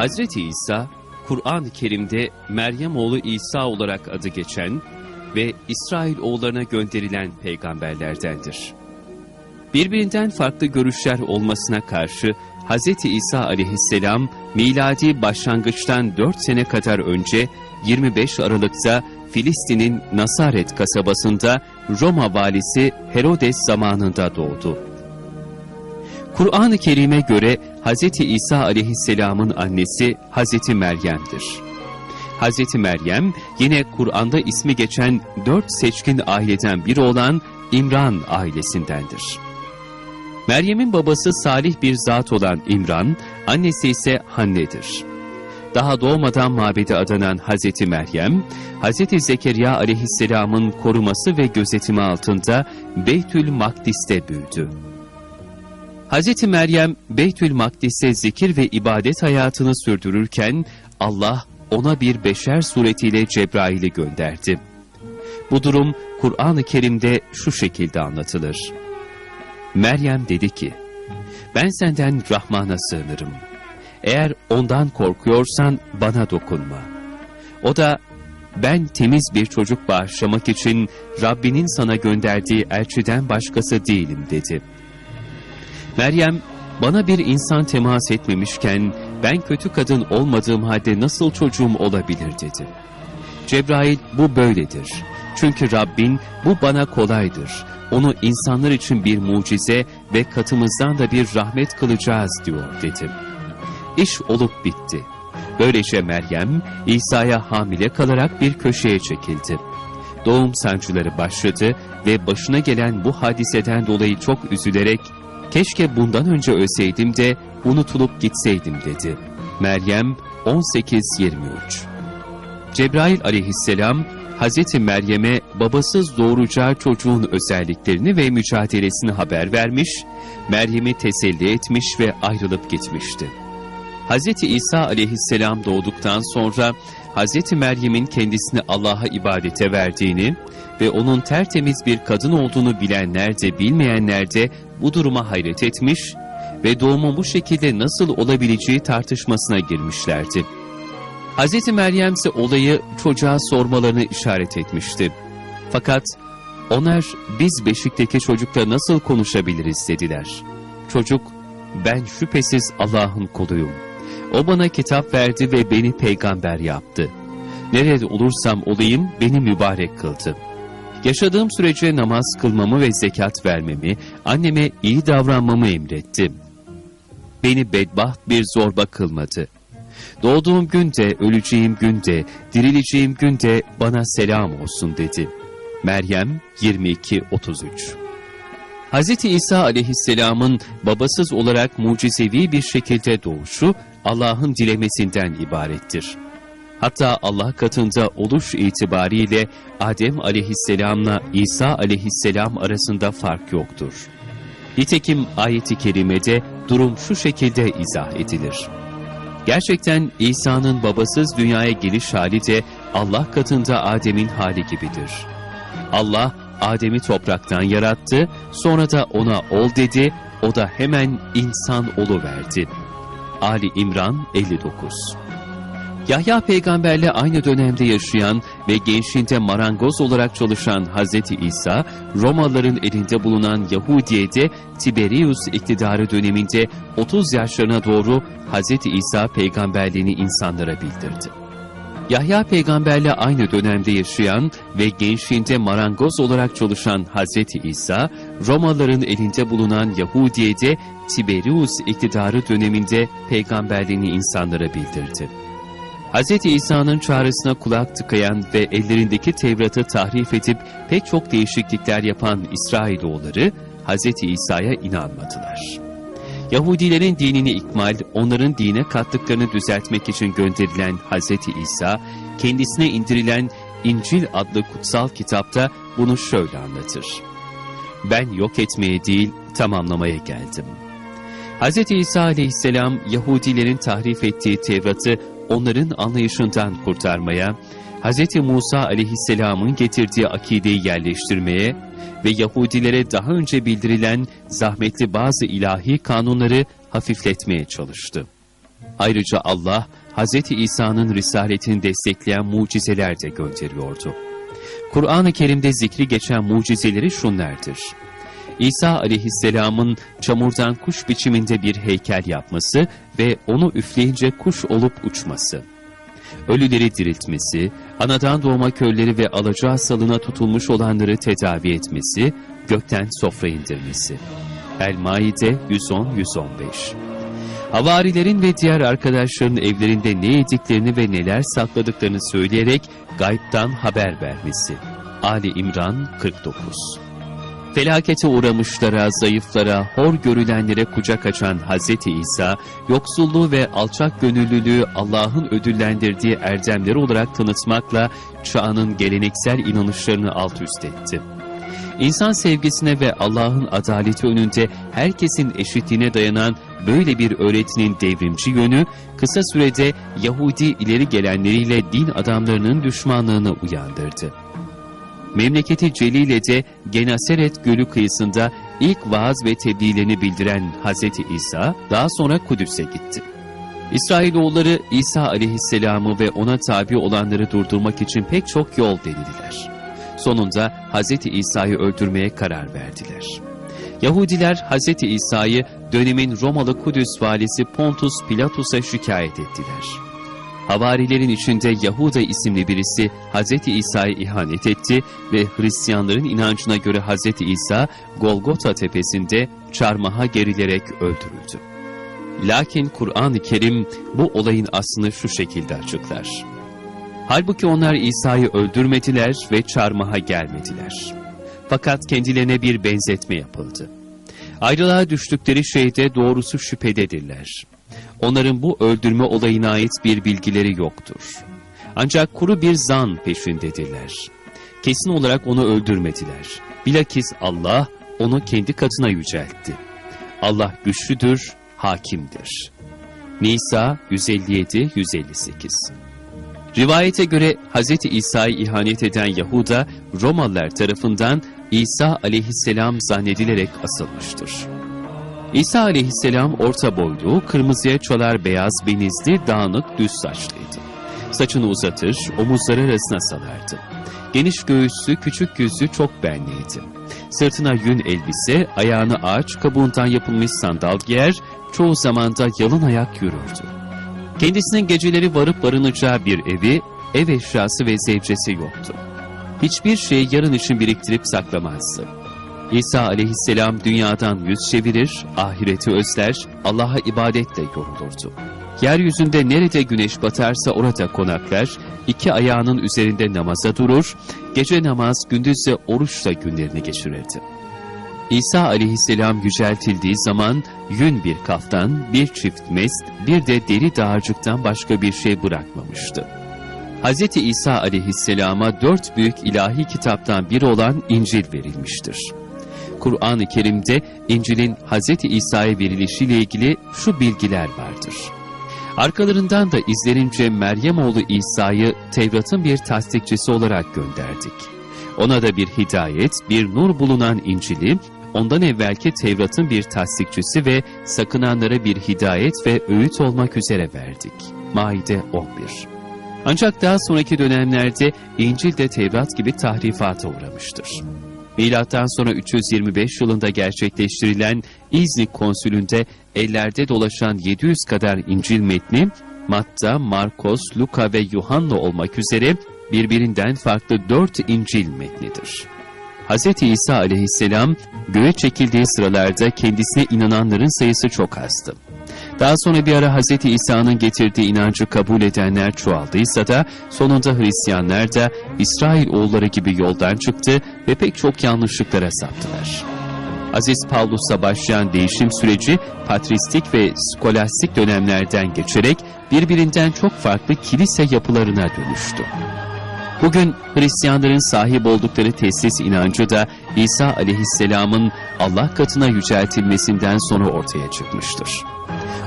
Hazreti İsa, Kur'an-ı Kerim'de Meryem oğlu İsa olarak adı geçen ve İsrail oğullarına gönderilen peygamberlerdendir. Birbirinden farklı görüşler olmasına karşı Hz. İsa aleyhisselam miladi başlangıçtan 4 sene kadar önce 25 Aralık'ta Filistin'in Nasaret kasabasında Roma valisi Herodes zamanında doğdu. Kur'an-ı Kerim'e göre Hz. İsa aleyhisselamın annesi Hz. Meryem'dir. Hz. Meryem yine Kur'an'da ismi geçen dört seçkin aileden biri olan İmran ailesindendir. Meryem'in babası salih bir zat olan İmran, annesi ise Hanne'dir. Daha doğmadan mabede adanan Hz. Meryem, Hz. Zekeriya aleyhisselamın koruması ve gözetimi altında Beytül Makdis'te büyüdü. Hz. Meryem, Beytül Makdis'e zikir ve ibadet hayatını sürdürürken, Allah ona bir beşer suretiyle Cebrail'i gönderdi. Bu durum Kur'an-ı Kerim'de şu şekilde anlatılır. Meryem dedi ki, ben senden Rahman'a sığınırım. Eğer ondan korkuyorsan bana dokunma. O da, ben temiz bir çocuk bağışlamak için Rabbinin sana gönderdiği elçiden başkası değilim dedi. Meryem, bana bir insan temas etmemişken ben kötü kadın olmadığım halde nasıl çocuğum olabilir dedi. Cebrail bu böyledir. Çünkü Rabbin bu bana kolaydır. Onu insanlar için bir mucize ve katımızdan da bir rahmet kılacağız diyor dedi. İş olup bitti. Böylece Meryem İsa'ya hamile kalarak bir köşeye çekildi. Doğum sancıları başladı ve başına gelen bu hadiseden dolayı çok üzülerek keşke bundan önce ölseydim de unutulup gitseydim dedi. Meryem 18-23 Cebrail aleyhisselam Hz. Meryem'e babasız doğuracağı çocuğun özelliklerini ve mücadelesini haber vermiş, Meryem'i teselli etmiş ve ayrılıp gitmişti. Hz. İsa aleyhisselam doğduktan sonra Hz. Meryem'in kendisini Allah'a ibadete verdiğini ve onun tertemiz bir kadın olduğunu bilenler de bilmeyenler de bu duruma hayret etmiş ve doğumun bu şekilde nasıl olabileceği tartışmasına girmişlerdi. Hz. Meryem ise olayı çocuğa sormalarını işaret etmişti. Fakat onlar biz beşikteki çocukla nasıl konuşabiliriz dediler. Çocuk ben şüphesiz Allah'ın kuluyum. O bana kitap verdi ve beni peygamber yaptı. Nerede olursam olayım beni mübarek kıldı. Yaşadığım sürece namaz kılmamı ve zekat vermemi, anneme iyi davranmamı emretti. Beni bedbaht bir zorba kılmadı. Doğduğum günde, öleceğim günde, dirileceğim günde bana selam olsun dedi. Meryem 22-33 Hz. İsa aleyhisselamın babasız olarak mucizevi bir şekilde doğuşu Allah'ın dilemesinden ibarettir. Hatta Allah katında oluş itibariyle Adem aleyhisselamla İsa aleyhisselam arasında fark yoktur. Nitekim ayeti kerimede durum şu şekilde izah edilir. Gerçekten İsa'nın babasız dünyaya geliş hali de Allah katında Adem'in hali gibidir. Allah Adem'i topraktan yarattı, sonra da ona ol dedi, o da hemen insan verdi. Ali İmran 59 Yahya peygamberle aynı dönemde yaşayan ve gençliğinde marangoz olarak çalışan Hz. İsa, Romalıların elinde bulunan Yahudiye'de Tiberius iktidarı döneminde 30 yaşlarına doğru Hz. İsa peygamberliğini insanlara bildirdi. Yahya peygamberle aynı dönemde yaşayan ve gençliğinde marangoz olarak çalışan Hz. İsa, Romalıların elinde bulunan Yahudiye'de Tiberius iktidarı döneminde peygamberliğini insanlara bildirdi. Hz. İsa'nın çağrısına kulak tıkayan ve ellerindeki Tevrat'ı tahrif edip pek çok değişiklikler yapan İsrailoğulları Hz. İsa'ya inanmadılar. Yahudilerin dinini ikmal, onların dine kattıklarını düzeltmek için gönderilen Hz. İsa, kendisine indirilen İncil adlı kutsal kitapta bunu şöyle anlatır. Ben yok etmeye değil, tamamlamaya geldim. Hz. İsa aleyhisselam Yahudilerin tahrif ettiği Tevrat'ı onların anlayışından kurtarmaya, Hz. Musa aleyhisselamın getirdiği akideyi yerleştirmeye ve Yahudilere daha önce bildirilen zahmetli bazı ilahi kanunları hafifletmeye çalıştı. Ayrıca Allah, Hz. İsa'nın risaletini destekleyen mucizeler de gönderiyordu. Kur'an-ı Kerim'de zikri geçen mucizeleri şunlardır. İsa aleyhisselamın çamurdan kuş biçiminde bir heykel yapması ve onu üfleyince kuş olup uçması. Ölüleri diriltmesi, anadan doğma kölleri ve alacağı salına tutulmuş olanları tedavi etmesi, gökten sofra indirmesi. El-Maide 110-115 Havarilerin ve diğer arkadaşların evlerinde ne yediklerini ve neler sakladıklarını söyleyerek gaybtan haber vermesi. Ali İmran 49 Felakete uğramışlara, zayıflara, hor görülenlere kucak açan Hz. İsa, yoksulluğu ve alçak gönüllülüğü Allah'ın ödüllendirdiği erdemleri olarak tanıtmakla çağının geleneksel inanışlarını alt üst etti. İnsan sevgisine ve Allah'ın adaleti önünde herkesin eşitliğine dayanan böyle bir öğretinin devrimci yönü, kısa sürede Yahudi ileri gelenleriyle din adamlarının düşmanlığını uyandırdı. Memleketi Celile'de Genaseret Gölü kıyısında ilk vaaz ve tebliğlerini bildiren Hz. İsa daha sonra Kudüs'e gitti. İsrailoğulları İsa aleyhisselamı ve ona tabi olanları durdurmak için pek çok yol denediler. Sonunda Hz. İsa'yı öldürmeye karar verdiler. Yahudiler Hz. İsa'yı dönemin Romalı Kudüs valisi Pontus Pilatus'a şikayet ettiler. Havarilerin içinde Yahuda isimli birisi Hz. İsa'ya ihanet etti ve Hristiyanların inancına göre Hz. İsa Golgota tepesinde çarmıha gerilerek öldürüldü. Lakin Kur'an-ı Kerim bu olayın aslını şu şekilde açıklar. Halbuki onlar İsa'yı öldürmediler ve çarmıha gelmediler. Fakat kendilerine bir benzetme yapıldı. Ayrılığa düştükleri şeyde doğrusu şüphededirler. Onların bu öldürme olayına ait bir bilgileri yoktur. Ancak kuru bir zan peşindedirler. Kesin olarak onu öldürmediler. Bilakis Allah onu kendi katına yüceltti. Allah güçlüdür, hakimdir. Nisa 157-158 Rivayete göre Hz. İsa'yı ihanet eden Yahuda, Romalılar tarafından İsa aleyhisselam zannedilerek asılmıştır. İsa aleyhisselam orta boylu, kırmızıya çalar beyaz benizli, dağınık, düz saçlıydı. Saçını uzatır, omuzları arasına salardı. Geniş göğüslü, küçük yüzü çok benliydi. Sırtına yün elbise, ayağını ağaç kabuğundan yapılmış sandal giyer, çoğu zamanda yalın ayak yürürdü. Kendisinin geceleri varıp barınacağı bir evi, ev eşyası ve zevcesi yoktu. Hiçbir şeyi yarın için biriktirip saklamazdı. İsa aleyhisselam dünyadan yüz çevirir, ahireti özler, Allah'a ibadetle yorulurdu. Yeryüzünde nerede güneş batarsa orada konaklar, iki ayağının üzerinde namaza durur, gece namaz gündüzse oruçla günlerini geçirirdi. İsa aleyhisselam yüceltildiği zaman yün bir kaftan, bir çift mest, bir de deri dağarcıktan başka bir şey bırakmamıştı. Hz. İsa aleyhisselama dört büyük ilahi kitaptan biri olan İncil verilmiştir. Kur'an-ı Kerim'de İncil'in Hz. İsa'ya verilişiyle ilgili şu bilgiler vardır. Arkalarından da izlenince Meryem oğlu İsa'yı Tevrat'ın bir tasdikçisi olarak gönderdik. Ona da bir hidayet, bir nur bulunan İncil'i, ondan evvelki Tevrat'ın bir tasdikçisi ve sakınanlara bir hidayet ve öğüt olmak üzere verdik. Maide 11 Ancak daha sonraki dönemlerde İncil de Tevrat gibi tahrifata uğramıştır. Milattan sonra 325 yılında gerçekleştirilen İznik konsülünde ellerde dolaşan 700 kadar İncil metni, Matta, Markos, Luka ve Yuhanna olmak üzere birbirinden farklı dört İncil metnidir. Hz. İsa aleyhisselam göğe çekildiği sıralarda kendisine inananların sayısı çok azdı. Daha sonra bir ara Hz. İsa'nın getirdiği inancı kabul edenler çoğaldıysa da sonunda Hristiyanlar da İsrail oğulları gibi yoldan çıktı ve pek çok yanlışlıklara saptılar. Aziz Pavlus'la başlayan değişim süreci patristik ve skolastik dönemlerden geçerek birbirinden çok farklı kilise yapılarına dönüştü. Bugün Hristiyanların sahip oldukları teslis inancı da İsa aleyhisselamın Allah katına yüceltilmesinden sonra ortaya çıkmıştır.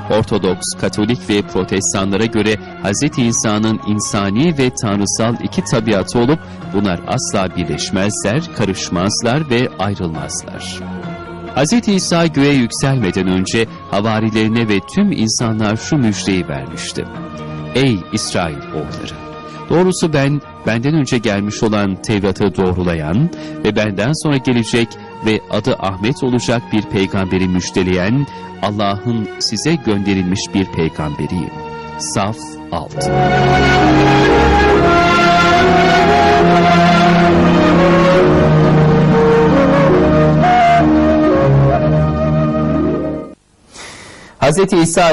Ortodoks, Katolik ve Protestanlara göre Hz. İsa'nın insani ve tanrısal iki tabiatı olup bunlar asla birleşmezler, karışmazlar ve ayrılmazlar. Hz. İsa göğe yükselmeden önce havarilerine ve tüm insanlar şu müjdeyi vermişti. Ey İsrail oğulları! Doğrusu ben, benden önce gelmiş olan Tevrat'ı doğrulayan ve benden sonra gelecek ve adı Ahmet olacak bir peygamberi müjdeleyen Allah'ın size gönderilmiş bir peygamberiyim. Saf 6 Hz. İsa